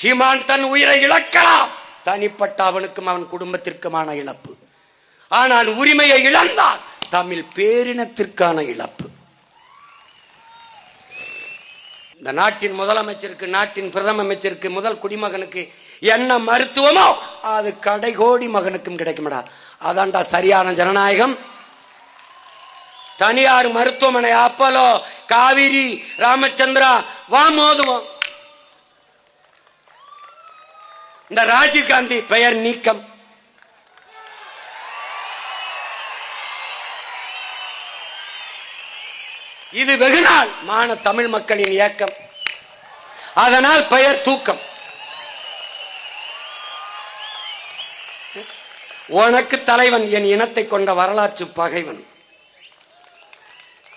சீமான் தன் உயிரை இழக்கலாம். தனிப்பட்ட அவனுக்கும் அவன் குடும்பத்திற்குமான இழப்பு. ஆனால் உரிமையை இழந்தால் தமிழ் பேரினத்திற்கான இழப்பு. இந்த நாட்டின் முதலமைச்சருக்கு நாட்டின் பிரதம அமைச்சருக்கு முதல் குடிமகனுக்கு என்ன மருத்துவமோ அது கடைகோடி மகனுக்கும் கிடைக்கும்டா. அதான்டா சரியான ஜனநாயகம். தனியார் மருத்துவமனை அப்பலோ காவிரி ராமச்சந்திரா வா மோதுவோம் இந்த ராஜீவ் காந்தி பெயர் நீக்கம். இது வெகுநாள் மான தமிழ் மக்களின் இயக்கம். அதனால் பெயர் தூக்கம். உனக்கு தலைவன் என் இனத்தை கொண்ட வரலாற்று பகைவன்.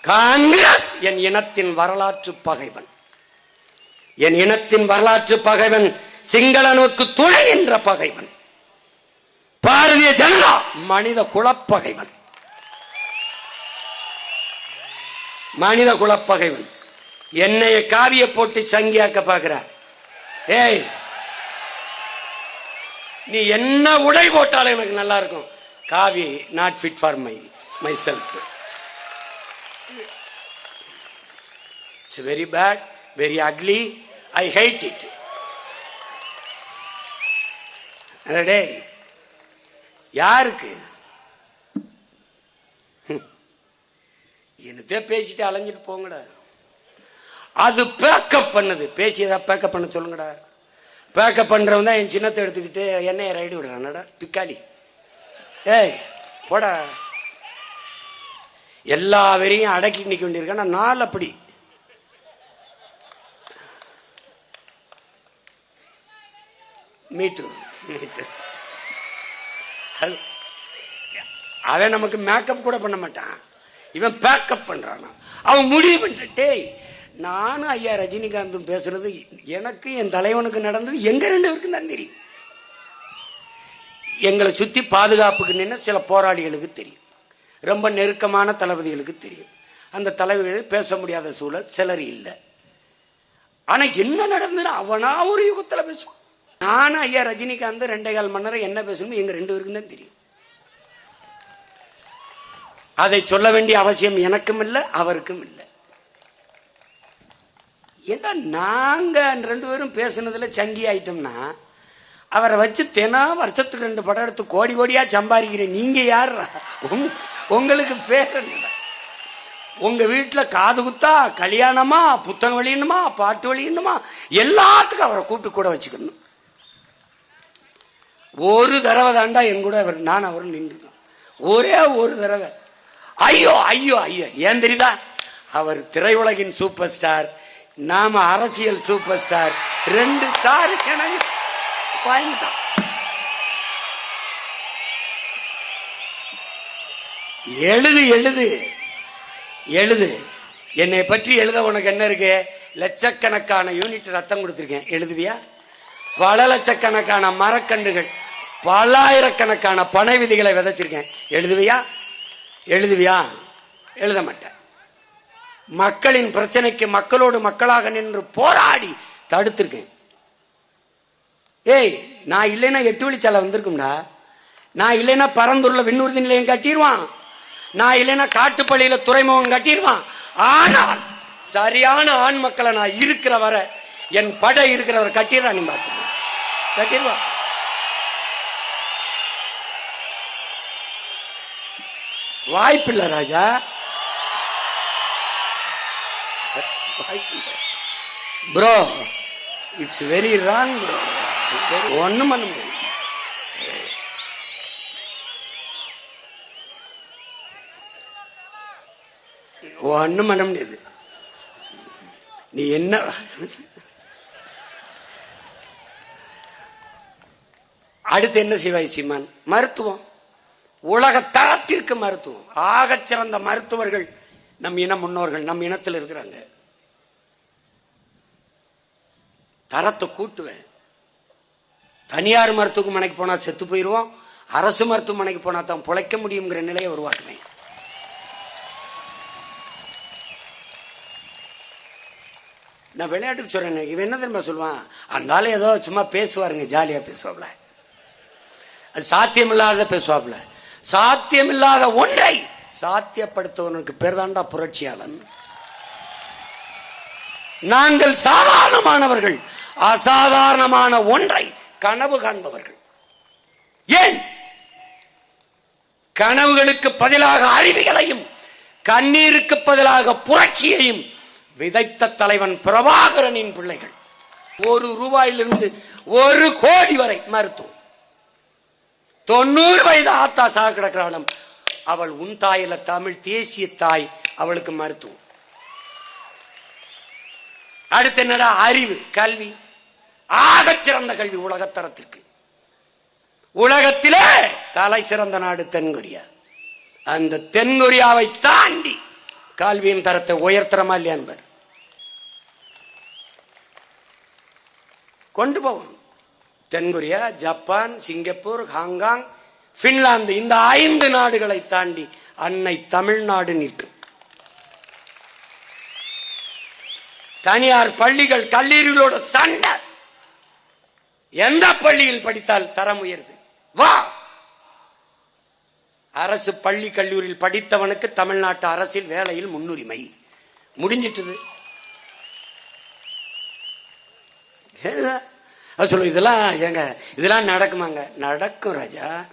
காங்கிரஸ் என் இனத்தின் வரலாற்று பகைவன். என் இனத்தின் வரலாற்று பகைவன் சிங்களனுக்கு துணை என்ற பகைவன். பாரதிய ஜனதா மனித குலப்பகைவன். மனித குலப்பகைவன். என்னைய காவிய போட்டு சங்கியாக்க பாக்குற ஏய் நீ என்ன உடை போட்டாலும் எனக்கு நல்லா இருக்கும். காவி not fit for my myself it's very bad very ugly I hate it டே யாருக்கு? என்னத்தே பேசிட்டு அலைஞ்சிட்டு போங்கடா. அது பேக்கப் பண்ணது. பேசி பேக்கப் பண்ண சொல்லுங்கடா. பேக்கப் பண்றவன் தான் என் சின்னத்தை எடுத்துக்கிட்டு என்னைய ரைடு விடுறானடா பிக்காளி. ஏய் போடா. எல்லா வெறியும் அடக்கி நிக்க வேண்டியிருக்கேன் நான் நாள் அப்படி. மீட்டு. அது. அவன் நமக்கு மேக்கப் கூட பண்ண மாட்டான். இவன் பேக்கப் பண்றான். அவன் முடிவு பண்ணிட்டு டேய் நானும் ஐயா ரஜினிகாந்தும் பேசுறது எனக்கு என் தலைவனுக்கு நடந்தது எங்க ரெண்டு பேருக்கும் தான் தெரியும். எங்களை சுத்தி பாதுகாப்புக்கு நின்று சில போராளிகளுக்கு தெரியும். ரொம்ப நெருக்கமான தளபதிகளுக்கு தெரியும். அந்த தலைவர்கள் பேச முடியாத சூழல் சிலர் இல்லை. ஆனா என்ன நடந்ததுன்னு அவனா ஒரு யுகத்துல பேசுவான். நானும் ஐயா ரஜினிகாந்த் ரெண்டே கால் மணி நேரம் என்ன பேசணும் எங்க ரெண்டு பேருக்கும் தான் தெரியும். அதை சொல்ல வேண்டிய அவசியம் எனக்கும் இல்லை அவருக்கும் இல்லை. ஏன்னா நாங்க ரெண்டு பேரும் பேசுனதுல சங்கி ஆயிட்டோம்னா அவரை வச்சு தினம் வருஷத்துக்கு ரெண்டு படம் எடுத்து கோடி கோடியா சம்பாதிக்கிறேன். நீங்க யார்? உங்களுக்கு பேர் என்ன? உங்க வீட்டில் காது குத்தா கல்யாணமா புத்தகம் வெளியணுமா பாட்டு வெளியணுமா எல்லாத்துக்கும் அவரை கூப்பிட்டு கூட வச்சுக்கணும். ஒரு தடவை தாண்டா என் கூட அவர் நான் அவரும் நின்றுக்கணும் ஒரே ஒரு தடவை. ஐயோ ஐயோ ஐயோ. ஏன் தெரியுதா? அவர் திரையுலகின் சூப்பர் ஸ்டார் நாம அரசியல் சூப்பர் ஸ்டார் ரெண்டு ஸ்டார் எனக்கு வாங்கிட்டான் எழுது எழுது. எழுது. என்னை பற்றி எழுத உனக்கு என்ன இருக்கு? லட்சக்கணக்கான யூனிட் ரத்தம் கொடுத்துருக்கேன். எழுதுவியா? பல லட்சக்கணக்கான மரக்கண்டுகள் பல்லாயிரக்கணக்கான பண விதிகளை விதைச்சிருக்கேன். எழுதுவியா? எழுதுவியா? எழுத மாட்டேன். மக்களின் பிரச்சனைக்கு மக்களோடு மக்களாக நின்று போராடி தடுத்திருக்கேன். ஏய் நான் இல்லைன்னா எட்டு வழிச்சாலை வந்திருக்கும்டா. நான் இல்லைன்னா பரந்தூர்ல விண்ணூர்தி நிலையம் கட்டிடுவான் நான் இல்லைன்னா காட்டுப்பள்ளியில துறைமுகம் கட்டிடுவான் ஆனால் சரியான ஆண் மக்களை நான் இருக்கிற வரை என் படை இருக்கிறவர் கட்டிடுறான் நீ பார்த்து கட்டிடுவான் வாய்ப்பில்லை ராஜா. Bro it's very wrong bro ஒன்றும் பண்ண முடியாது. ஒன்றும் பண்ண முடியாது. நீ என்ன? அடுத்து என்ன செய்வாய் சீமான்? மருத்துவம். உலக தரத்திற்கு மருத்துவம். ஆகச் சிறந்த மருத்துவர்கள் நம் இன முன்னோர்கள் நம் இனத்தில் இருக்கிறாங்க. தரத்தை கூட்டுவேன். தனியார் மருத்துவமனைக்கு போனா செத்து போயிடுவோம் அரசு மருத்துவமனைக்கு போனா தான் பிழைக்க முடியுங்கிற நிலையை உருவாக்குவேன். நான் விளையாட்டுக்கு சொல்றேன் இவன் என்ன தெரியுமா சொல்லுவான்? அந்த ஏதோ சும்மா பேசுவாருங்க ஜாலியா பேசுவாப்ல அது சாத்தியமில்லாத பேசுவாப்ல சாத்தியமில்லாத ஒன்றை சாத்தியப்படுத்துவனுக்கு பேர் தாண்டா புரட்சியாளன். நாங்கள் சாதாரணமானவர்கள் அசாதாரணமான ஒன்றை கனவு காண்பவர்கள். ஏன்? கனவுகளுக்கு பதிலாக அறிவுகளையும் கண்ணீருக்கு பதிலாக புரட்சியையும் விதைத்த தலைவன் பிரபாகரனின் பிள்ளைகள். ஒரு ரூபாயிலிருந்து ஒரு கோடி வரை மருத்துவம். தொண்ணூறு வயது ஆத்தா சாக கிடக்கிறாளம் அவள் உன் தாயில தமிழ் தேசிய தாய் அவளுக்கு மருத்துவம். அடுத்து என்னடா அறிவு கல்வி. ஆக சிறந்த கல்வி உலகத்தரத்திற்கு உலகத்திலே தலை சிறந்த நாடு தென்கொரியா. அந்த தென்கொரியாவை தாண்டி கல்வியின் தரத்தை உயர்த்தரமா இல்லையா என்பர். கொண்டு போவோம். தென்கொரியா ஜப்பான் சிங்கப்பூர் ஹாங்காங் பின்லாந்து இந்த ஐந்து நாடுகளை தாண்டி அன்னை தமிழ்நாடு நிற்கும். தனியார் பள்ளிகள் கல்லூரிகளோட சண்டை. எந்த பள்ளியில் படித்தால் தரம் உயருது? வா! அரசு பள்ளி கல்லூரியில் படித்தவனுக்கு தமிழ்நாட்டு அரசில் வேலையில் முன்னுரிமை. முடிஞ்சிட்டது. அது சொல்லுவோம் இதெல்லாம் ஏங்க இதெல்லாம் நடக்குமாங்க? நடக்கும் ராஜா.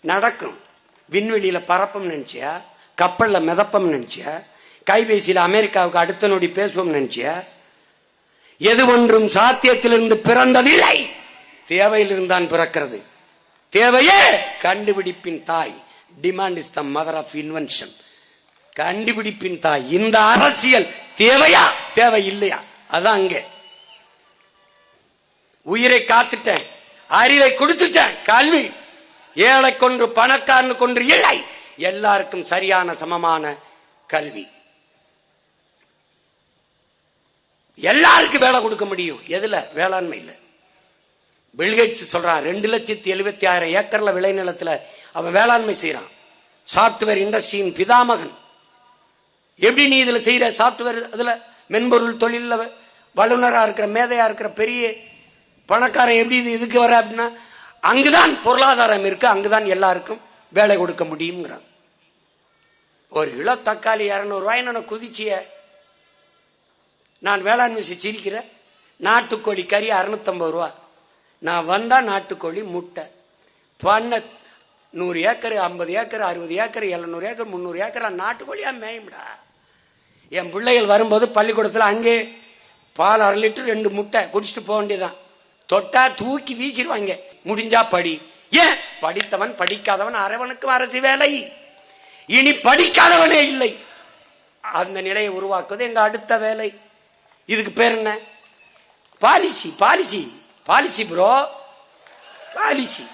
நடக்கும். விண்வெளியில் பறப்பம் நினச்சியா? கப்பலில் மிதப்பம் நினச்சியா? கைபேசியில் அமெரிக்காவுக்கு அடுத்த நொடி பேசுவோம் நினச்சியா? எது ஒன்றும் சாத்தியத்திலிருந்து பிறந்ததில்லை. தேவையிலிருந்தான் பிறக்கிறது. தேவையே கண்டுபிடிப்பின் தாய். Demand is the mother of invention கண்டுபிடிப்பின் தாய். இந்த அரசியல் தேவையா? தேவை இல்லையா அதான் அங்கே. உயிரை காத்துட்டேன். அறிவை கொடுத்துட்டேன். கல்வி. ஏழை கொன்று பணக்காரனு கொன்று இல்லை. எல்லாருக்கும் சரியான சமமான கல்வி. எல்லாருக்கும் வேலை கொடுக்க முடியும். எதுல? இல்லை. பில்கேட்ஸ் சொல்றான் ரெண்டு லட்சத்தி எழுபத்தி ஆயிரம் ஏக்கர்ல விளைநிலத்தில் அவன் வேளாண்மை செய்யறான் சாப்ட்வேர் இண்டஸ்ட்ரியின் பிதாமகன். எப்படி நீ இதுல செய்யற சாப்ட்வேர் அதுல மென்பொருள் தொழில வல்லுநராக இருக்கிற மேதையா இருக்கிற பெரிய பணக்காரன் எப்படி இது இதுக்கு வர அப்படின்னா அங்குதான் பொருளாதாரம் இருக்கு அங்குதான் எல்லாருக்கும் வேலை கொடுக்க முடியுங்கிறான் ஒரு கிலோ தக்காளி இரநூறுவாய் நான் குதிச்சிய நான் வேளாண்மை சிரிக்கிறேன் நாட்டுக்கோழி கறி அறுநூத்தம்பது ரூபா. நான் வந்தால் நாட்டுக்கோழி முட்டை. பண்ண நூறு ஏக்கர் ஐம்பது ஏக்கர் அறுபது ஏக்கர் எழுநூறு ஏக்கர் முந்நூறு ஏக்கர் நாட்டுக்கோழியாக மேயும்டா. என் பிள்ளைகள் வரும்போது பள்ளிக்கூடத்தில் அங்கே பால் அரை லிட்டர் ரெண்டு முட்டை குடிச்சிட்டு போக வேண்டியதான் தொட்டா தூக்கி வீசிடுவாங்க. முடிஞ்சா படி. ஏன்? படித்தவன் படிக்காதவன் அரவனுக்கும் அரசு வேலை. இனி படிக்காதவனே இல்லை. அந்த நிலையை உருவாக்குவது எங்க அடுத்த வேலை. இதுக்கு பேர் என்ன? Policy policy. Policy bro policy.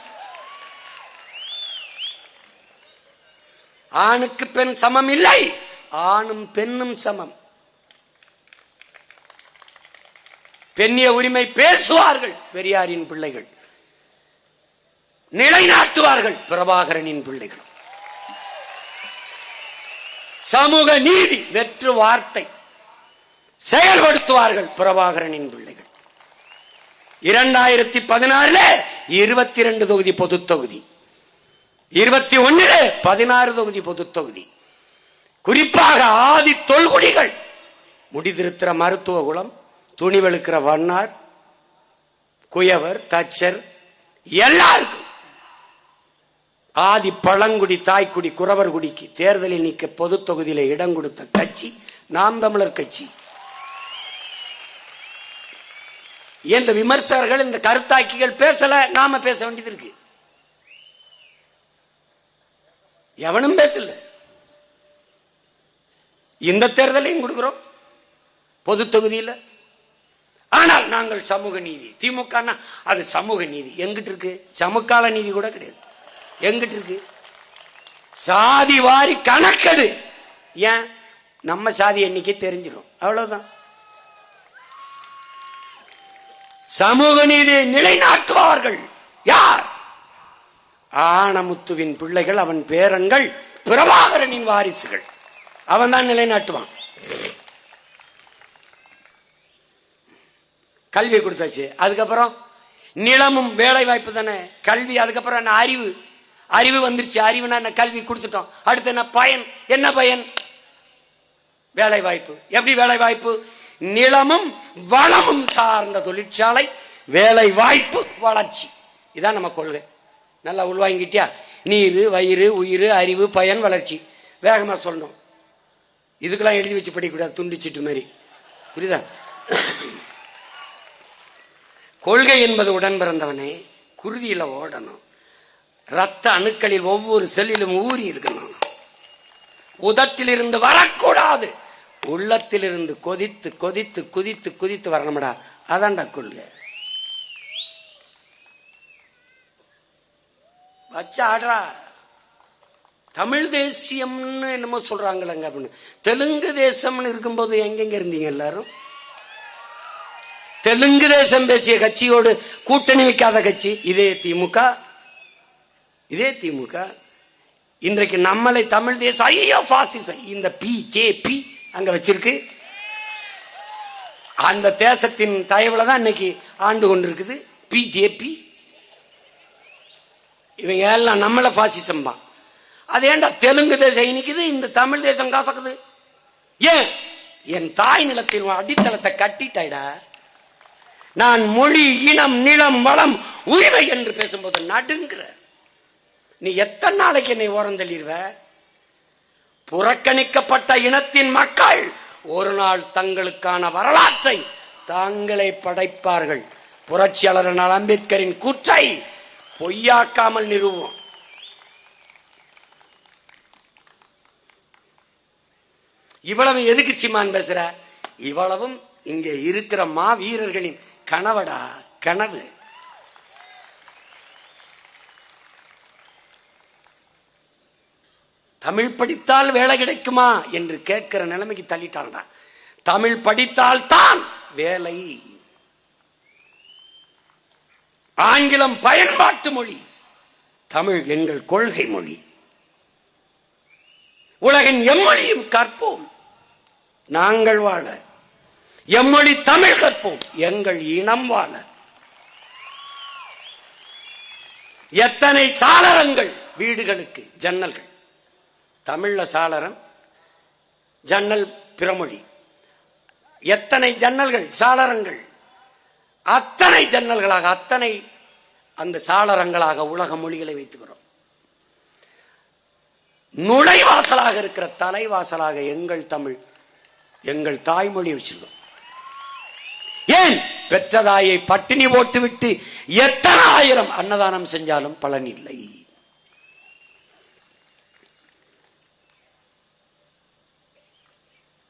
ஆணுக்கு பெண் சமம் இல்லை. ஆணும் பெண்ணும் சமம். பெண்ணிய உரிமை பேசுவார்கள் பெரியாரின் பிள்ளைகள். நிலைநாட்டுவார்கள் பிரபாகரனின் பிள்ளைகள். சமூக நீதி வெற்று வார்த்தை செயல்படுத்துவார்கள் பிரபாகரனின் பிள்ளைகள். இரண்டாயிரத்தி பதினாறுல இருபத்தி ரெண்டு தொகுதி பொது தொகுதி இருபத்தி ஒண்ணுல பதினாறு தொகுதி பொது தொகுதி குறிப்பாக ஆதி தொல்குடிகள். முடிதிருத்திர மருத்துவ துணி வெளுக்கிற வண்ணார் குயவர் தச்சர் எல்லாருக்கும். ஆதி பழங்குடி தாய்க்குடி குறவர் குடிக்கு தேர்தலில் நிற்க பொது தொகுதியில இடம் கொடுத்த கட்சி நாம் தமிழர் கட்சி. இந்த விமர்சகர்கள் இந்த கருத்தாக்கிகள் பேசல நாம பேச வேண்டியது இருக்கு. எவனும் பேசல. இந்த தேர்தலையும் கொடுக்கிறோம். பொது தொகுதியில் ஆனால் நாங்கள் சமூக நீதி. திமுக அது சமூக நீதி. எங்கிட்டு இருக்கு? சமுக்கால நீதி கூட கிடையாது. எங்கிட்டு இருக்கு? சாதி வாரி கணக்கெடு. ஏன்? நம்ம சாதி எண்ணிக்கை தெரிஞ்சிடும் அவ்வளவுதான். சமூக நீதியை நிலைநாட்டுவார்கள் யார்? ஆனமுத்துவின் பிள்ளைகள் அவன் பேரன்கள் பிரபாகரனின் வாரிசுகள். அவன் தான் நிலைநாட்டுவான். கல்வியை கொடுத்தாச்சு. அதுக்கப்புறம் நிலமும் வேலை வாய்ப்பு தானே. கல்வி அதுக்கப்புறம் என்ன அறிவு? அறிவு வந்துருச்சு. அறிவுனா என்ன? கல்வி கொடுத்துட்டோம். அடுத்து என்ன? பயன். என்ன பயன்? வேலை வாய்ப்பு எப்படி வேலை வாய்ப்பு நிலமும் வளமும் சார்ந்த தொழிற்சாலை வேலை வாய்ப்பு வளர்ச்சி. இதான் நம்ம கொள்கை. நல்லா உள்வாங்கிட்டியா? நீர் வயிறு உயிர் அறிவு பயன் வளர்ச்சி. வேகமாக சொல்லணும். இதுக்கெல்லாம் எழுதி வச்சு படிக்கக்கூடாது. துண்டு மாதிரி. புரியுதா? கொள்கை என்பது உடன் பிறந்தவனே குருதியில ஓடணும். ரத்த அணுக்களில் ஒவ்வொரு செல்லிலும் ஊறி இருக்கணும். உதட்டிலிருந்து வரக்கூடாது. உள்ளத்திலிருந்து கொதித்து கொதித்து குதித்து குதித்து வரணும்டா. அதான்டா கொள்கை. வச்சு ஆடுறா தமிழ் தேசியம்னு என்னமோ சொல்றாங்களங்க அப்படின்னு. தெலுங்கு தேசம்னு இருக்கும்போது எங்கெங்க இருந்தீங்க எல்லாரும்? தெலுங்கு தேசம் பேசிய கட்சியோடு கூட்டணி வைக்காத கட்சி இதே திமுக இதே திமுக இன்றைக்கு நம்மளை தமிழ் தேசம் ஐயோ பாசிசம் இந்த பி ஜே பி அங்க வச்சிருக்கு அந்த தேசத்தின் தயவுல தான் இன்னைக்கு ஆண்டு கொண்டிருக்குது பிஜேபி இவங்க எல்லாம் நம்மள பாசிசம் தான் அது ஏண்டா தெலுங்கு தேசம் இனிக்குது இந்த தமிழ் தேசம் காசக்குது ஏன் என் தாய் நிலத்தின் அடித்தளத்தை கட்டிட்டாய்டா நான் மொழி இனம் நிலம் வளம் உரிமை என்று பேசும்போது நடுங்கிற. நீ எத்தனை நாளைக்கு என்னை ஓரம் தள்ளிடுவ புறக்கணிக்கப்பட்ட இனத்தின் மக்கள் ஒரு நாள் தங்களுக்கான வரலாற்றை தாங்களே படைப்பார்கள். புரட்சியாளர் அம்பேத்கரின் கூற்றை பொய்யாக்காமல் நிறுவோம். இவ்வளவு எதுக்கு சீமான் பேசுற? இவ்வளவும் இங்கே இருக்கிற மா வீரர்களின் கனவடா கனவு. தமிழ் படித்தால் வேலை கிடைக்குமா என்று கேட்கிற நிலைமைக்கு தள்ளிட்டான்டா தமிழ் படித்தால் தான் வேலை. ஆங்கிலம் பயன்பாட்டு மொழி தமிழ் எங்கள் கொள்கை மொழி. உலகின் எம்மொழியும் கற்போம். நாங்கள் வாழ எம்மொழி தமிழ் கற்போம். எங்கள் இனம் வாழ. எத்தனை சாளரங்கள்? வீடுகளுக்கு ஜன்னல்கள். தமிழ்ல சாளரம் ஜன்னல் பிறமொழி. எத்தனை ஜன்னல்கள்? சாளரங்கள். அத்தனை ஜன்னல்களாக அத்தனை அந்த சாளரங்களாக உலக மொழிகளை வைத்துக்கிறோம். நுழைவாசலாக இருக்கிற தலைவாசலாக எங்கள் தமிழ் எங்கள் தாய்மொழி வச்சிருக்கோம் ஏன்? பெற்றதாயை பட்டினி போட்டுவிட்டு எத்தனை ஆயிரம் அன்னதானம் செஞ்சாலும் பலன் இல்லை.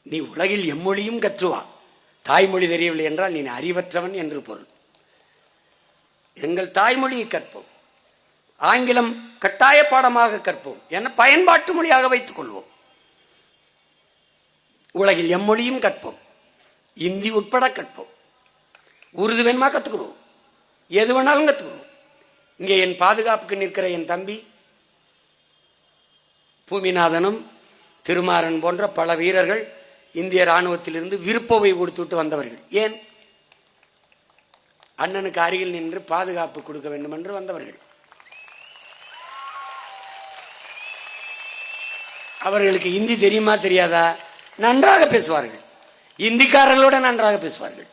நீ உலகில் எம்மொழியும் கற்றுவா. தாய்மொழி தெரியவில்லை என்றால் நீ அறிவற்றவன் என்று பொருள். எங்கள் தாய்மொழியை கற்போம். ஆங்கிலம் கட்டாய பாடமாக கற்போம். என பயன்பாட்டு மொழியாக வைத்துக் கொள்வோம். உலகில் எம்மொழியும் கற்போம். இந்தி உட்பட கற்போம். உருது வேணுமா கத்துக்கிறோம்? எது வேணாலும் கத்துக்கிறோம். இங்கே என் பாதுகாப்புக்கு நிற்கிற என் தம்பி பூமிநாதனும் திருமாறன் போன்ற பல வீரர்கள் இந்திய ராணுவத்திலிருந்து விருப்பவை கொடுத்துவிட்டு வந்தவர்கள். ஏன்? அண்ணனுக்கு அருகில் நின்று பாதுகாப்பு கொடுக்க வேண்டும் என்று வந்தவர்கள். அவர்களுக்கு இந்தி தெரியுமா தெரியாதா? நன்றாக பேசுவார்கள். இந்திக்காரர்களோட நன்றாக பேசுவார்கள்.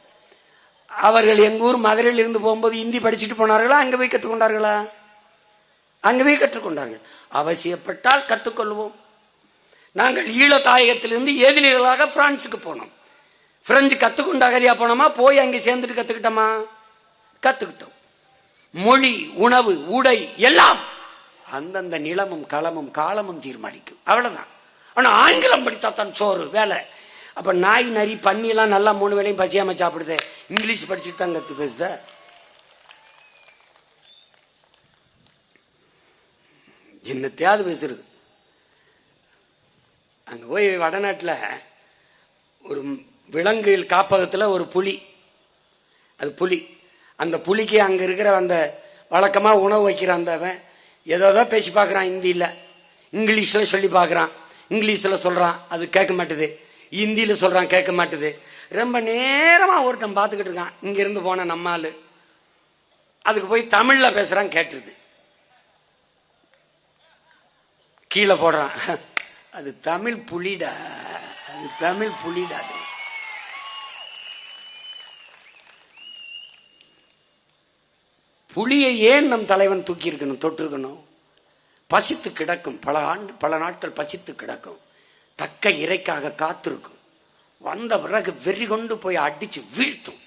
அவர்கள் எங்கூர் மதுரையில் இருந்து போகும்போது இந்தி படிச்சுட்டு போனார்களா? அங்கே போய் கற்றுக்கொண்டார்களா அங்கே போய் கற்றுக்கொண்டார்கள். அவசியப்பட்டால் கற்றுக்கொள்வோம் நாங்கள் ஈழ தாயகத்திலிருந்து ஏதிலிகளாக பிரான்ஸுக்கு போனோம். பிரெஞ்சு கத்துக்கொண்ட அகதியா போனோமா? போய் அங்கே சேர்ந்துட்டு கத்துக்கிட்டோமா? கத்துக்கிட்டோம். மொழி உணவு உடை எல்லாம் அந்தந்த நிலமும் களமும் காலமும் தீர்மானிக்கும். அவ்வளவுதான். ஆனா ஆங்கிலம் படித்தா தான் சோறு வேலை. அப்ப நாய் நரி பன்னிலாம் எல்லாம் நல்லா மூணு வேளையும் பசியாம சாப்பிடுது. இங்கிலீஷ் படிச்சுட்டு தான் கத்து பேசுத. என்னத்தையாவது பேசுறது. அங்க போய் வடநாட்டில் ஒரு விலங்குகள் காப்பகத்தில் ஒரு புலி. அது புலி. அந்த புலிக்கு அங்க இருக்கிற அந்த வழக்கமா உணவு வைக்கிற அந்தவன் ஏதோ ஏதோ பேசி பார்க்குறான் ஹிந்தியில். இங்கிலீஷில் சொல்லி பார்க்குறான். இங்கிலீஷில் சொல்கிறான் அது கேட்க மாட்டுது. ஹிந்தியில சொல்கிறான் கேட்க மாட்டுது. ரொம்ப நேரமாக ஒருத்தன் பார்த்துக்கிட்டு இருக்கான். இங்கேருந்து போன ஆள். அதுக்கு போய் தமிழில் பேசுகிறான் கேட்டுருது. கீழே போடுறான். அது தமிழ் புலிடா. அது தமிழ் புலிடா அது. புலியை ஏன் நம் தலைவன் தூக்கி இருக்கணும் தொட்டிருக்கணும்? பசித்து கிடக்கும். பல ஆண்டு பல நாட்கள் பசித்து கிடக்கும். தக்க இறைக்காக காத்திருக்கும். வந்த பிறகு வெறி கொண்டு போய் அடிச்சு வீழ்த்தும்.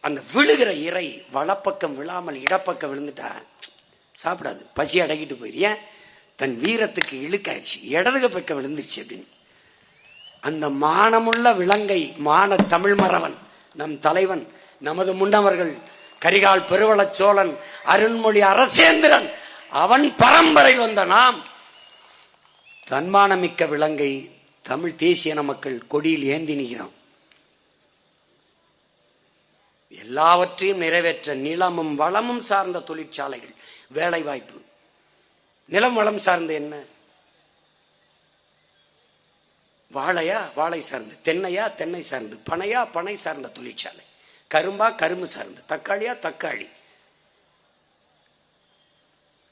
அந்த விழுகிற இறை வலப்பக்கம் விழாமல் இடப்பக்கம் விழுந்துட்டா சாப்பிடாது. பசி அடக்கிட்டு போயிரு ஏன் தன் வீரத்துக்கு இழுக்காச்சு இடதுக பக்கம் விழுந்துருச்சு அப்படின்னு. அந்த மானமுள்ள விலங்கை மான தமிழ் மறவன் நம் தலைவன் நமது முன்னவர்கள் கரிகால் பெருவளச் சோழன் அருண்மொழி அரசேந்திரன் அவன் பரம்பரையில் வந்த நாம். தன்மானமிக்க விலங்கை தமிழ் தேசிய மக்கள் கொடியில் ஏந்தி நிற்கிறோம் எல்லாவற்றையும் நிறைவேற்ற நிலமும் வளமும் சார்ந்த தொழிற்சாலைகள் வேலை வாய்ப்பு நிலம் வளம் சார்ந்த என்ன? வாழையா வாழை சார்ந்து. தென்னையா தென்னை சார்ந்து. பனையா பனை சார்ந்த தொழிற்சாலை. கரும்பா கரும்பு சார்ந்து. தக்காளியா தக்காளி.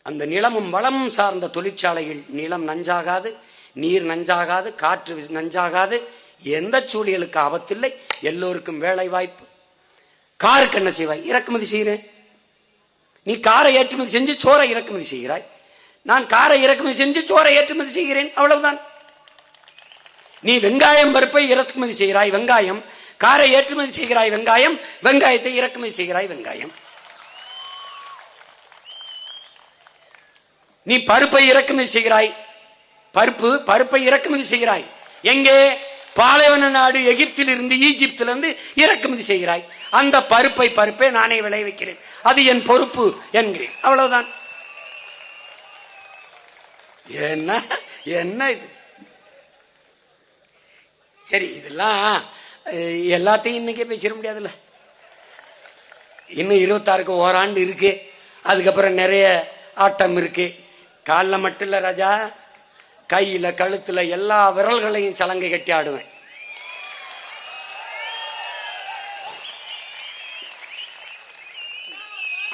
அந்த நிலமும் வளமும் சார்ந்த தொழிற்சாலையில் நிலம் நஞ்சாகாது. நீர் நஞ்சாகாது காற்று நஞ்சாகாது. எந்த சூழியலுக்கு ஆபத்தில்லை. எல்லோருக்கும் வேலை வாய்ப்பு காருக்கு என்ன செய்வாய்? இறக்குமதி செய்கிறேன் நீ காரை ஏற்றுமதி செஞ்சு சோறை இறக்குமதி செய்கிறாய். நான் காரை இறக்குமதி செஞ்சு சோறை ஏற்றுமதி செய்கிறேன். அவ்வளவுதான். நீ வெங்காயம் பருப்பை இறக்குமதி செய்கிறாய் வெங்காயம். காரை ஏற்றுமதி செய்கிறாய் வெங்காயம். வெங்காயத்தை இறக்குமதி செய்கிறாய் வெங்காயம். நீ பருப்பை இறக்குமதி செய்கிறாய். பருப்பு பருப்பை இறக்குமதி செய்கிறாய். எங்கே? பாலைவன நாடு எகிப்தில் இருந்து ஈஜிப்தில் இருந்து இறக்குமதி செய்கிறாய். அந்த பருப்பை பருப்பை நானே விளைவிக்கிறேன் அது என் பொறுப்பு என்கிறேன். அவ்வளவுதான். என்ன என்ன இது? சரி இதெல்லாம் எல்லாத்தையும் இன்னைக்கே பேசிட முடியாதுல்ல. இன்னும் இருபத்தாறுக்கு ஓராண்டு இருக்கு. அதுக்கப்புறம் நிறைய ஆட்டம் இருக்கு. காலில் மட்டும் இல்லை ராஜா. கையில கழுத்துல எல்லா விரல்களையும் சலங்கை கட்டி ஆடுவேன்.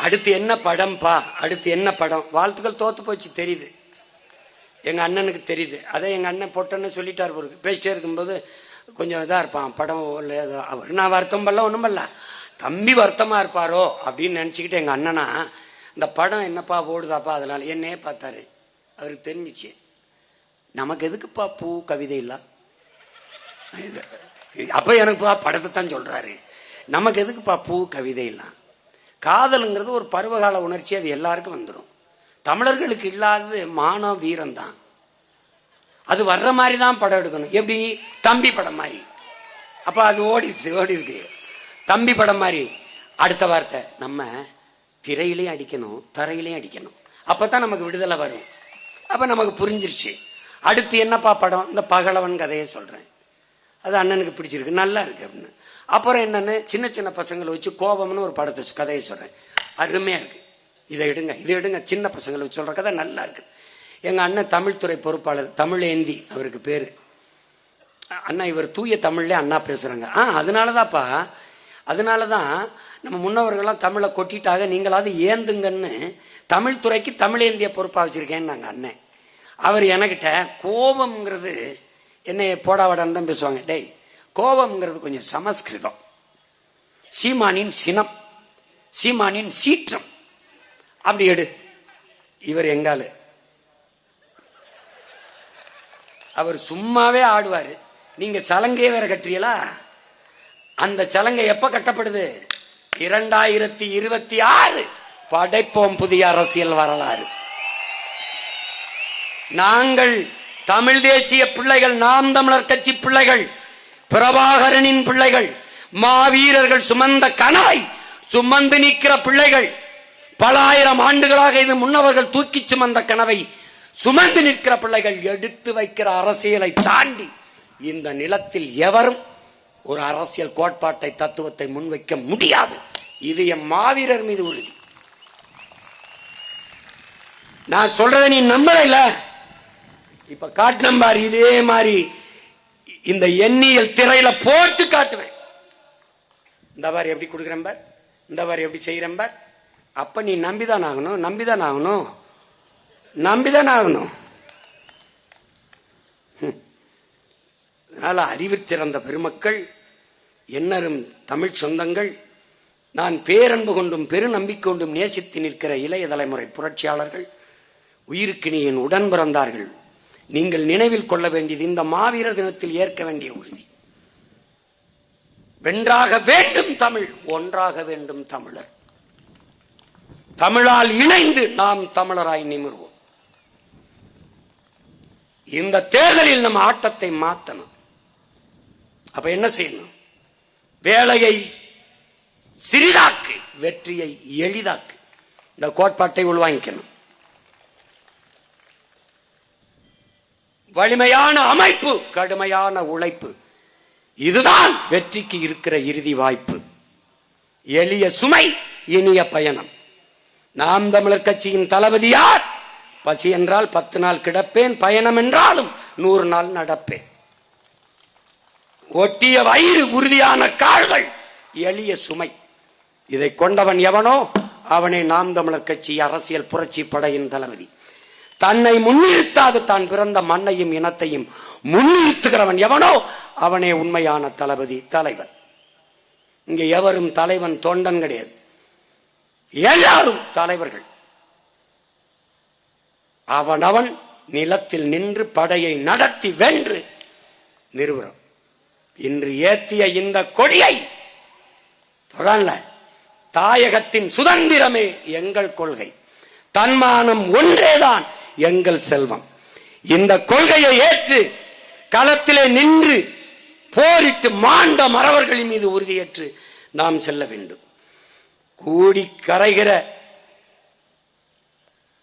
அடுத்து என்ன படம்பா? அடுத்து என்ன படம்? வாழ்த்துக்கள் தோத்து போச்சு தெரியுது. எங்க அண்ணனுக்கு தெரியுது. அதை எங்க அண்ணன் பொட்டன்னு சொல்லிட்டார் பொருக்கு பேசிட்டே இருக்கும்போது கொஞ்சம் இதா இருப்பான். படம் இல்லை ஏதோ அவர் நான் வருத்தம் பண்ணல ஒன்றும் பண்ணல தம்பி வருத்தமா இருப்பாரோ அப்படின்னு நினச்சிக்கிட்டு எங்க அண்ணனா இந்த படம் என்னப்பா ஓடுதாப்பா அதனால என்னையே பார்த்தாரு. அவருக்கு தெரிஞ்சிச்சு. நமக்கு எதுக்குப்பா பூ கவிதை இல்ல? அப்ப எனக்குப்பா படத்தை தான் சொல்றாரு. நமக்கு எதுக்குப்பா பூ கவிதை இல்லாம் காதலுங்கிறது ஒரு பருவகால உணர்ச்சி அது எல்லாருக்கும் வந்துடும் தமிழர்களுக்கு இல்லாதது மானம் வீரம் தான் அது வர்ற மாதிரி தான் படம் எடுக்கணும். எப்படி? தம்பி படம் மாதிரி. அப்ப அது ஓடிடுச்சு ஓடி இருக்கு தம்பி படம் மாதிரி. அடுத்த வார்த்தை நம்ம திரையிலையும் அடிக்கணும் தரையிலையும் அடிக்கணும். அப்பதான் நமக்கு விடுதலை வரும். அப்ப நமக்கு புரிஞ்சிருச்சு. அடுத்து என்னப்பா படம்? இந்த பகலவன் கதையை சொல்கிறேன் அது அண்ணனுக்கு பிடிச்சிருக்கு. நல்லா இருக்கு அப்படின்னு. அப்புறம் என்னென்னு சின்ன சின்ன பசங்களை வச்சு கோபம்னு ஒரு படத்தை சொ- கதையை சொல்கிறேன் அருமையாக இருக்கு. இதை எடுங்க இதை எடுங்க. சின்ன பசங்களை வச்சு சொல்கிற கதை நல்லா இருக்கு. எங்கள் அண்ணன் தமிழ்துறை பொறுப்பாளர் தமிழேந்தி அவருக்கு பேர். அண்ணா இவர் தூய தமிழ்லே அண்ணா பேசுகிறாங்க ஆ அதனாலதாப்பா அதனால தான் நம்ம முன்னவர்கள்லாம் தமிழை கொட்டிட்டாக நீங்களாவது ஏந்துங்கன்னு தமிழ்துறைக்கு தமிழேந்திய பொறுப்பாக வச்சுருக்கேன்னு நாங்கள் அண்ணன். அவர் எனக்கிட்ட கோபம்ங்கிறது என்னை போடாவடான்னு தான் பேசுவாங்க. டேய் கோபம்ங்கிறது கொஞ்சம் சமஸ்கிருதம். சீமானின் சினம் சீமானின் சீற்றம். அப்படி எடு. இவர் எங்காலு அவர் சும்மாவே ஆடுவார். நீங்க சலங்கையே வேற கட்டுறீங்களா? அந்த சலங்கை எப்ப கட்டப்படுது? இரண்டாயிரத்தி இருபத்தி ஆறு. படைப்போம் புதிய அரசியல் வரலாறு. நாங்கள் தமிழ் தேசிய பிள்ளைகள் நாம் தமிழர் கட்சி பிள்ளைகள் பிரபாகரனின் பிள்ளைகள் மாவீரர்கள் சுமந்த கனாய் சுமந்து நிற்கிற பிள்ளைகள் பல ஆயிரம் ஆண்டுகளாக இது முன்னவர்கள் தூக்கி சுமந்த கனவை சுமந்து நிற்கிற பிள்ளைகள் எடுத்து வைக்கிற அரசியலை தாண்டி இந்த நிலத்தில் எவரும் ஒரு அரசியல் கோட்பாட்டை தத்துவத்தை முன்வைக்க முடியாது. இது என் மாவீரர் மீது உறுதி. நான் சொல்றதை நீ நம்பல இப்ப காட்டினம் பாரு இதே மாதிரி இந்த எண்ணியல் திரையில போட்டு காட்டுவேன். இந்த வாரி எப்படி கொடுக்குறேன் பார். இந்த வாரி எப்படி செய்கிறேன் பார். அப்ப நீ நம்பிதான் ஆகணும் நம்பிதான் ஆகணும் நம்பிதான் ஆகணும். அதனால அறிவிற் சிறந்த பெருமக்கள் என்னரும் தமிழ் சொந்தங்கள் நான் பேரன்பு கொண்டும் பெருநம்பிக்கை கொண்டும் நேசித்து நிற்கிற இளைய தலைமுறை புரட்சியாளர்கள் உயிருக்கினி என் உடன் பிறந்தார்கள். நீங்கள் நினைவில் கொள்ள வேண்டியது இந்த மாவீரர் தினத்தில் ஏற்க வேண்டிய உறுதி. வென்றாக வேண்டும் தமிழ் ஒன்றாக வேண்டும் தமிழர். தமிழால் இணைந்து நாம் தமிழராய் நிமிர்வோம். இந்த தேர்தலில் நம்ம ஆட்டத்தை மாத்தணும். அப்ப என்ன செய்யணும்? வேலையை சிறிதாக்கு வெற்றியை எளிதாக்கு. இந்த கோட்பாட்டை உள்வாங்கிக்கணும். வலிமையான அமைப்பு கடுமையான உழைப்பு. இதுதான் வெற்றிக்கு இருக்கிற இறுதி வாய்ப்பு. எளிய சுமை இனிய பயணம். நாம் தமிழர் கட்சியின் தளபதி யார்? பசி என்றால் பத்து நாள் கிடப்பேன் பயணம் என்றாலும் நூறு நாள் நடப்பேன். ஒட்டிய வயிறு உறுதியான கால்கள் எளிய சுமை. இதை கொண்டவன் எவனோ? அவனே நாம் தமிழர் கட்சி அரசியல் புரட்சி படையின் தளபதி. தன்னை முன்னிறுத்தாது தான் பிறந்த மண்ணையும் இனத்தையும் முன்னிறுத்துகிறவன் எவனோ அவனே உண்மையான தளபதி தலைவன். இங்க எவரும் தலைவன் தொண்டன் கிடையாது. எல்லாரும் தலைவர்கள். அவனவன் நிலத்தில் நின்று படையை நடத்தி வென்று நிறுவனம் இன்று ஏத்திய இந்த கொடியை தொடரல தாயகத்தின் சுதந்திரமே எங்கள் கொள்கை. தன்மானம் ஒன்றேதான். எங்கள் செல்வம். இந்த கொள்கையை ஏற்று களத்திலே நின்று போரிட்டு மாண்ட மறவர்களின் மீது உறுதியேற்று நாம் செல்ல வேண்டும். கூடி கரைகிற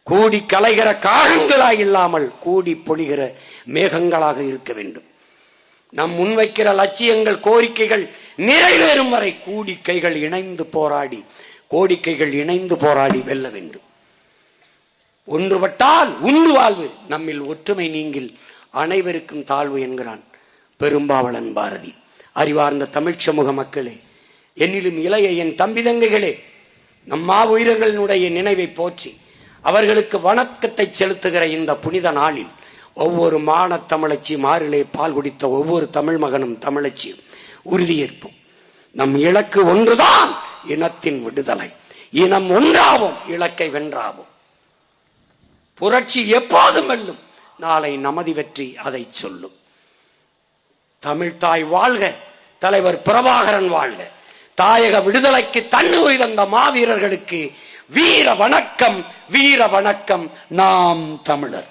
கூடி கலைகிற காகங்களாக இல்லாமல் கூடி பொழிகிற மேகங்களாக இருக்க வேண்டும். நம் முன்வைக்கிற லட்சியங்கள் கோரிக்கைகள் நிறைவேறும் வரை கூடிக்கைகள் கைகள் இணைந்து போராடி கோடிக்கைகள் இணைந்து போராடி வெல்ல வேண்டும். ஒன்றுபட்டால் உண்டு வாழ்வு. நம்மில் ஒற்றுமை நீங்கில் அனைவருக்கும் தாழ்வு என்கிறான் பெரும்பாவளன் பாரதி அறிவார்ந்த தமிழ்ச் சமூக மக்களே என்னிலும் இளைய என் தம்பி தங்கைகளே நம் மாவீரர்களினுடைய நினைவை போற்றி அவர்களுக்கு வணக்கத்தை செலுத்துகிற இந்த புனித நாளில் ஒவ்வொரு மான தமிழச்சி மாறிலே பால் குடித்த ஒவ்வொரு தமிழ் மகனும் தமிழச்சியும் உறுதியேற்போம். நம் இலக்கு ஒன்றுதான் இனத்தின் விடுதலை. இனம் ஒன்றாவோம் இலக்கை வென்றாவோம். புரட்சி எப்போதும் வெல்லும். நாளை நமதி வெற்றி அதை சொல்லும். தமிழ் தாய் வாழ்க தலைவர் பிரபாகரன் வாழ்க. தாயக விடுதலைக்கு தன்னுரி தந்த மாவீரர்களுக்கு வீர வணக்கம் வீர வணக்கம். நாம் தமிழர்.